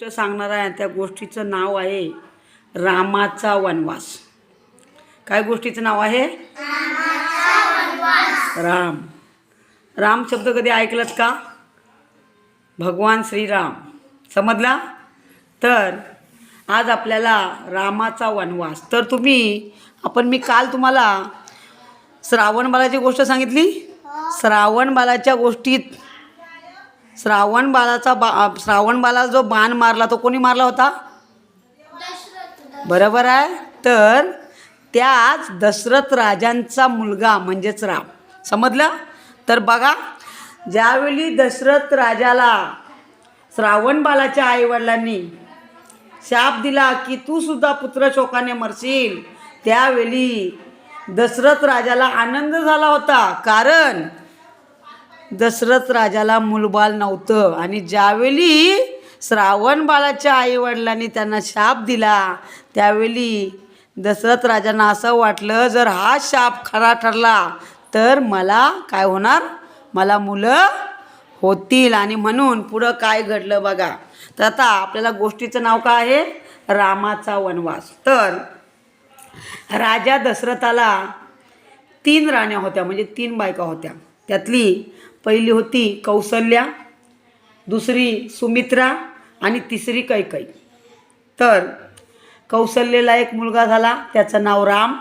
गोष्ट सांगणार आहे त्या गोष्टीचं नाव आहे रामाचा वनवास. काय गोष्टीचं नाव आहे? राम. राम शब्द कधी ऐकलात का? भगवान श्रीराम. समजला? तर आज आपल्याला रामाचा वनवास. तर तुम्ही आपण मी काल तुम्हाला श्रावण बालाची गोष्ट सांगितली? श्रावण बालाच्या गोष्टीत श्रावण बालाचा बा श्रावण बाला जो बाण मारला तो कोणी मारला होता? बरोबर आहे. तर त्याच दशरथ राजांचा मुलगा म्हणजेच राम. समजलं? तर बघा ज्यावेळी दशरथ राजाला श्रावण बालाच्या आईवडिलांनी शाप दिला की तू सुद्धा पुत्र शोकाने मरशील त्यावेळी दशरथ राजाला आनंद झाला होता. कारण दशरथ राजाला मुलबाल नव्हतं. आणि ज्यावेळी श्रावण बाळाच्या आईवडिलांनी त्यांना शाप दिला त्यावेळी दशरथ राजांना असं वाटलं जर हा शाप खरा ठरला तर मला काय होणार? मला मुलं होतील. आणि म्हणून पुढं काय घडलं बघा. तर आता आपल्याला गोष्टीचं नाव काय आहे? रामाचा वनवास. तर राजा दशरथाला तीन राण्या होत्या म्हणजे तीन बायका होत्या. त्यातली पहिली होती कौसल्या दुसरी सुमित्रा आणि तिसरी कैकई. तर कौसल्यला एक मुलगा झाला त्याचं नाव राम.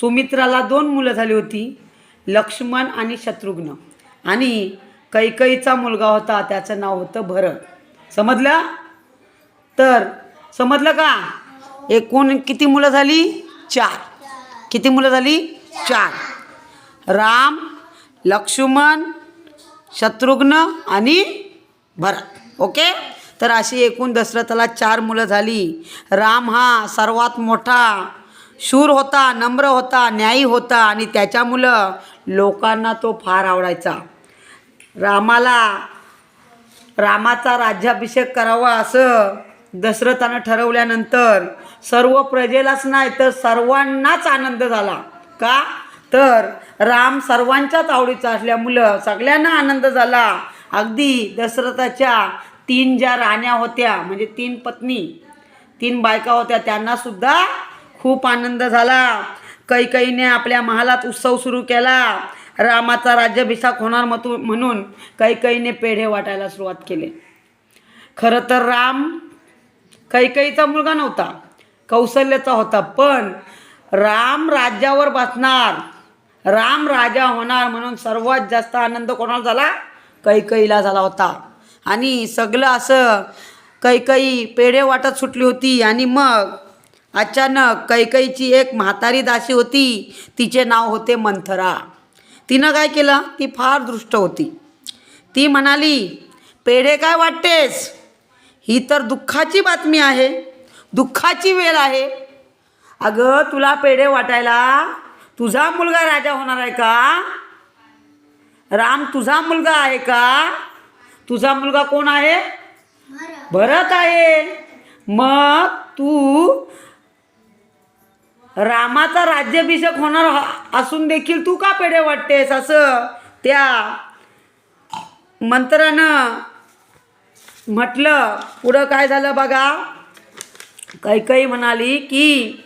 सुमित्राला दोन मुलं झाली होती लक्ष्मण आणि शत्रुघ्न. आणि कैकईचा मुलगा होता त्याचं नाव होतं भरत. समजलं? तर समजलं का? एकूण किती मुलं झाली? चार. किती मुलं झाली? चार. राम लक्ष्मण शत्रुघ्न आणि भरत. ओके? तर अशी एकूण दशरथाला चार मुलं झाली. राम हा सर्वात मोठा शूर होता नम्र होता न्यायी होता आणि त्याच्या मुलं लोकांना तो फार आवडायचा. रामाला रामाचा राज्याभिषेक करावा असं दशरथानं ठरवल्यानंतर सर्व प्रजेलाच नाही तर सर्वांनाच आनंद झाला. का? तर राम सर्वांच्याच आवडीचा असल्यामुळं सगळ्यांना आनंद झाला. अगदी दशरथाच्या तीन ज्या राण्या होत्या म्हणजे तीन पत्नी तीन बायका होत्या त्यांनासुद्धा खूप आनंद झाला. कैकईने आपल्या महालात उत्सव सुरू केला. रामाचा राज्याभिषेक होणार मतू म्हणून कैकईने पेढे वाटायला सुरुवात केली. खरं तर राम कैकईचा मुलगा नव्हता कौशल्याचा होता पण राम राज्यावर बसणार. राम राजा होणार म्हणून सर्वात जास्त आनंद कोणाला झाला? कैकईला झाला होता. आणि सगळं असं कैकई पेढे वाटत सुटली होती. आणि मग अचानक कैकईची एक म्हातारी दासी होती. तिचे नाव होते मंथरा. तिनं काय केलं? ती फार दृष्ट होती. ती म्हणाली पेढे काय वाटतेस? ही तर दुःखाची बातमी आहे. दुःखाची वेळ आहे. अगं तुला पेढे वाटायला तुझा मुलगा राजा होणार आहे का? राम तुझा मुलगा आहे का? तुझा मुलगा कोण आहे? भरत. आहे. मग तू रामाचा राज्याभिषेक होणार असून देखील तू का पेढे वाटतेस? असं त्या मंत्रानं म्हटलं. पुढं काय झालं बघा? कैकई म्हणाली की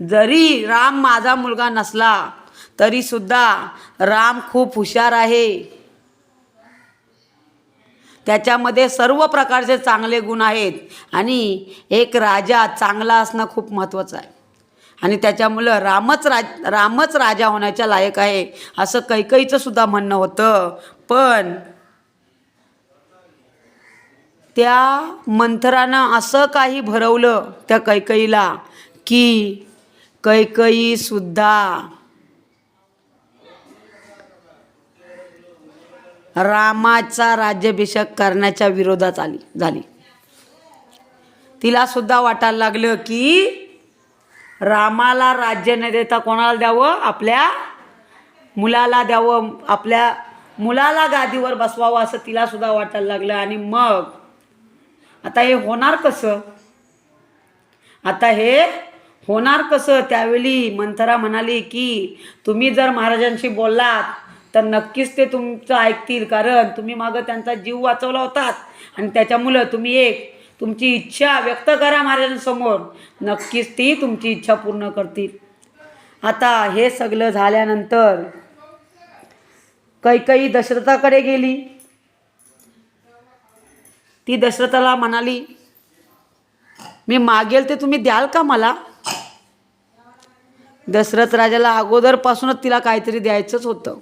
जरी राम माझा मुलगा नसला तरी सुद्धा राम खूप हुशार आहे. त्याच्यामध्ये सर्व प्रकारचे चांगले गुण आहेत आणि एक राजा चांगला असणं खूप महत्त्वाचं आहे. आणि त्याच्यामुळं रामच राज रामच राजा होण्याच्या लायक आहे असं कैकईचं सुद्धा म्हणणं होतं. पण त्या मंथरानं असं काही भरवलं त्या कैकईला की कैकईसुद्धा रामाचा राज्याभिषेक करण्याच्या विरोधात आली झाली. तिला सुद्धा वाटायला लागलं की रामाला राज्य न देता कोणाला द्यावं? आपल्या मुलाला द्यावं. आपल्या मुलाला गादीवर बसवावं असं तिला सुद्धा वाटायला लागलं आणि मग आता हे होणार कसं? आता हे होणार कसं? त्यावेळी मंथरा म्हणाली की तुम्ही जर महाराजांशी बोललात तर नक्कीच ते तुमचं ऐकतील. कारण तुम्ही मागं त्यांचा जीव वाचवला होतात आणि त्याच्यामुळं तुम्ही एक तुमची इच्छा व्यक्त करा महाराजांसमोर. नक्कीच ती तुमची इच्छा पूर्ण करतील. आता हे सगळं झाल्यानंतर कैकई दशरथाकडे गेली. ती दशरथाला म्हणाली मी मागेल ते तुम्ही द्याल का मला? दशरथ राजाला अगोदरपासूनच तिला काहीतरी द्यायचंच होतं.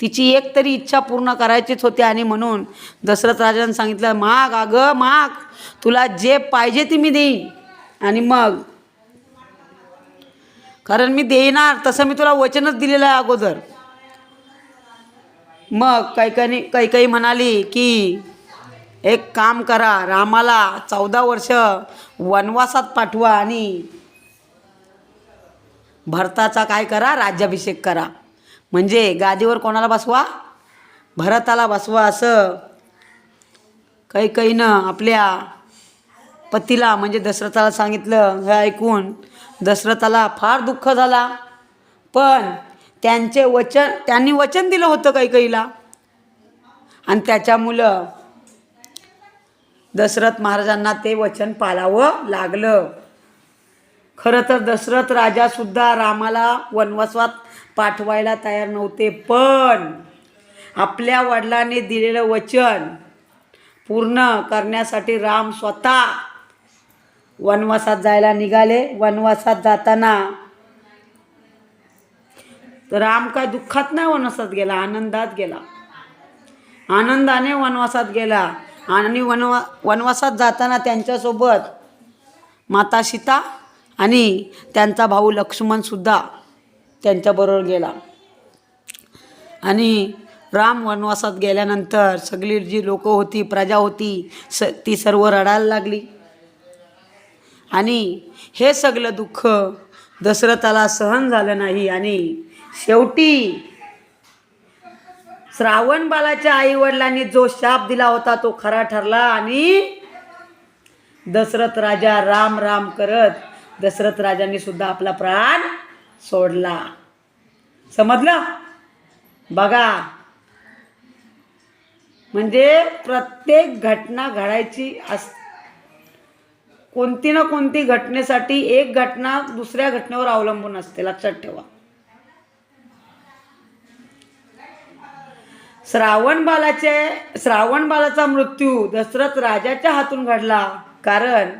तिची एक तरी इच्छा पूर्ण करायचीच होती आणि म्हणून दशरथ राजाने सांगितलं माग अगं माग. तुला जे पाहिजे ती मी देईन. आणि मग कारण मी देणार तसं मी तुला वचनच दिलेलं आहे अगोदर. मग कैकनी कैकई म्हणाली की एक काम करा रामाला चौदा वर्ष वनवासात पाठवा आणि भरताचा काय करा? राज्याभिषेक करा. म्हणजे गादीवर कोणाला बसवा? भरताला बसवा असं. कैकईनं आपल्या पतीला म्हणजे दशरथाला सांगितलं हे ऐकून दशरथाला फार दुःख झाला. पण त्यांचे वचन त्यांनी वचन दिलं होतं कैकईला आणि त्याच्यामुळं दशरथ महाराजांना ते वचन पाळावं लागलं. खरं तर दशरथ राजासुद्धा रामाला वनवासात पाठवायला तयार नव्हते पण आपल्या वडिलांनी दिलेलं वचन पूर्ण करण्यासाठी राम स्वतः वनवासात जायला निघाले. वनवासात जाताना तर राम काय दुःखात नाही वनवासात गेला आनंदात गेला. आनंदाने वनवासात गेला आणि वनवा वनवासात जाताना त्यांच्यासोबत माता सीता आणि त्यांचा भाऊ लक्ष्मणसुद्धा त्यांच्याबरोबर गेला. आणि राम वनवासात गेल्यानंतर सगळी जी लोकं होती प्रजा होती स ती सर्व रडायला लागली. आणि हे सगळं दुःख दशरथाला सहन झालं नाही आणि शेवटी श्रावण बालाच्या आईवडिलांनी जो शाप दिला होता तो खरा ठरला आणि दशरथ राजा राम राम करत दशरथ राजांनी सुद्धा आपला प्राण सोडला. समजलं? बघा. म्हणजे प्रत्येक घटना घडायची अस कोणती ना कोणती घटनेसाठी एक घटना दुसऱ्या घटनेवर अवलंबून असते. लक्षात ठेवा. श्रावण बालाचे श्रावण बालाचा मृत्यू दशरथ राजाच्या हातून घडला. कारण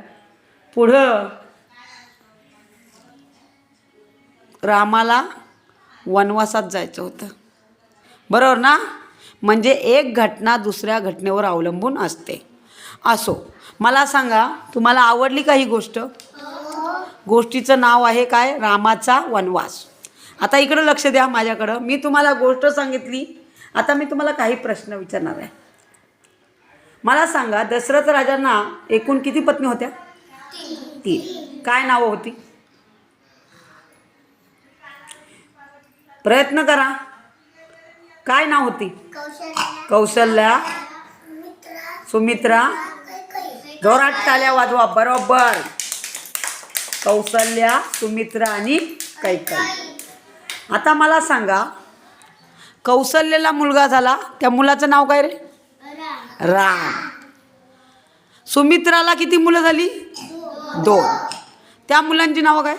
पुढं रामाला वनवासात जायचं होतं. बरोबर ना? म्हणजे एक घटना दुसऱ्या घटनेवर अवलंबून असते. असो मला सांगा तुम्हाला आवडली का ही गोष्ट? गोष्टीचं नाव आहे काय? रामाचा वनवास. आता इकडं लक्ष द्या माझ्याकडं. मी तुम्हाला गोष्ट सांगितली. आता मी तुम्हाला काही प्रश्न विचारणार आहे. मला सांगा दशरथ राजांना एकूण किती पत्नी होत्या? तीन. काय नावं होती? प्रयत्न करा. काय नाव होती? कौशल्या. सुमित्रा. जोरात टाल्या वाजवा बरोबर. कौशल्या सुमित्रा आणि कैकई. आता मला सांगा कौशल्याला मुलगा झाला त्या मुलाचं नाव काय रे? राम. सुमित्राला किती मुलं झाली? दोन. त्या मुलांची नावं काय?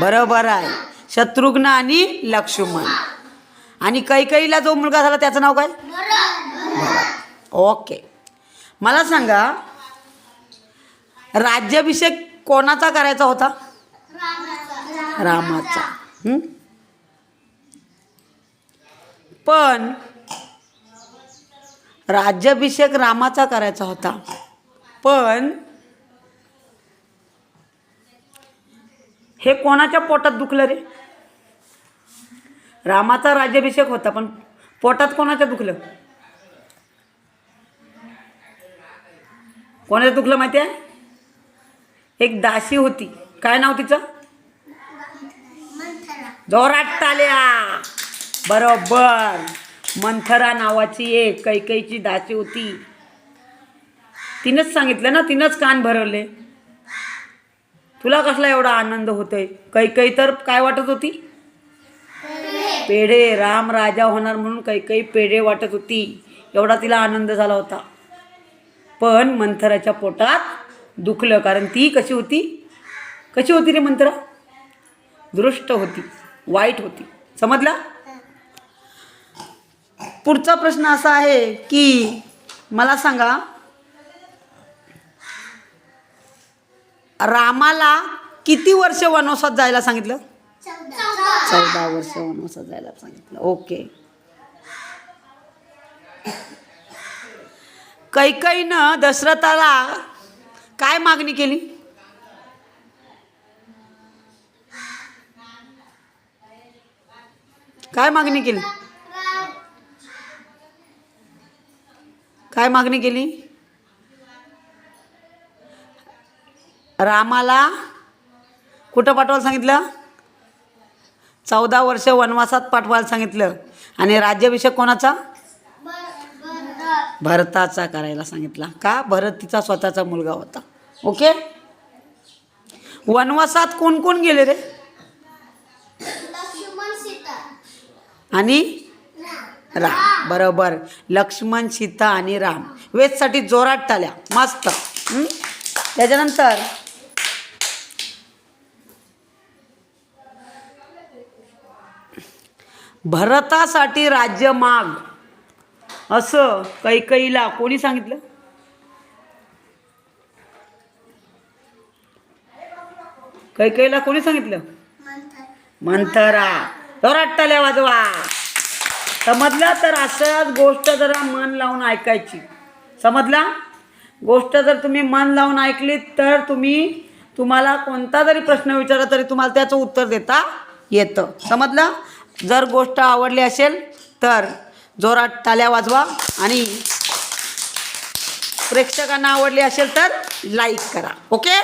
बरोबर आहे. शत्रुघ्न आणि लक्ष्मण. आणि कैकईला जो मुलगा झाला त्याचं नाव काय? ओके. मला सांगा राज्याभिषेक कोणाचा करायचा होता? रामाचा. पण राज्याभिषेक रामाचा करायचा होता. पण हे कोणाच्या पोटात दुखलं रे? रामाचा राज्याभिषेक होता पण पोटात कोणाच्या दुखलं? कोणाचं दुखलं माहिती आहे? एक दासी होती. काय नाव तिचं? जोरात टाल्या बरोबर. मंथरा नावाची एक कैकईची दासी होती. तिनंच सांगितलं ना तिनंच कान भरवले. तुला कसला एवढा आनंद होतोय? कैकई तर काय वाटत होती? पेढे. राम राजा होणार म्हणून काही काही पेढे वाटत होती. एवढा तिला आनंद झाला होता. पण मंथराच्या पोटात दुखलं कारण ती कशी होती? कशी होती रे मंथरा? दृष्ट होती. वाईट होती. समजला? पुढचा प्रश्न असा आहे की मला सांगा रामाला किती वर्ष वनवासात जायला सांगितलं? चौदा. वर्ष वनवासात जायला सांगितलं. ओके. कैकईनं दशरथाला काय मागणी केली? काय मागणी केली? काय मागणी केली? रामाला कुठं पाठवायला सांगितलं? चौदा वर्ष वनवासात पाठवायला सांगितलं. आणि राज्याभिषेक कोणाचा? भरताचा करायला सांगितला. का? भरत तिचा स्वतःचा मुलगा होता. ओके? वनवासात कोण कोण गेले रे? आणि? राम. बरोबर. लक्ष्मण सीता आणि राम. वेदसाठी जोरात टाल्या. मस्त? त्याच्यानंतर भरतासाठी राज्य माग. असं कैकईला कोणी सांगितलं? कैकईला कोणी सांगितलं? मंथरा. जोरात वाजवा. समजलं तर असंच गोष्ट जरा मन लावून ऐकायची. समजला? गोष्ट जर तुम्ही मन लावून ऐकली तर तुम्ही तुम्हाला कोणता जरी प्रश्न विचारला तरी तुम्हाला त्याचं उत्तर देता येतं. समजलं? जर गोष्ट आवडली असेल तर जोरात टाल्या वाजवा आणि प्रेक्षकांना आवडली असेल तर लाईक करा. ओके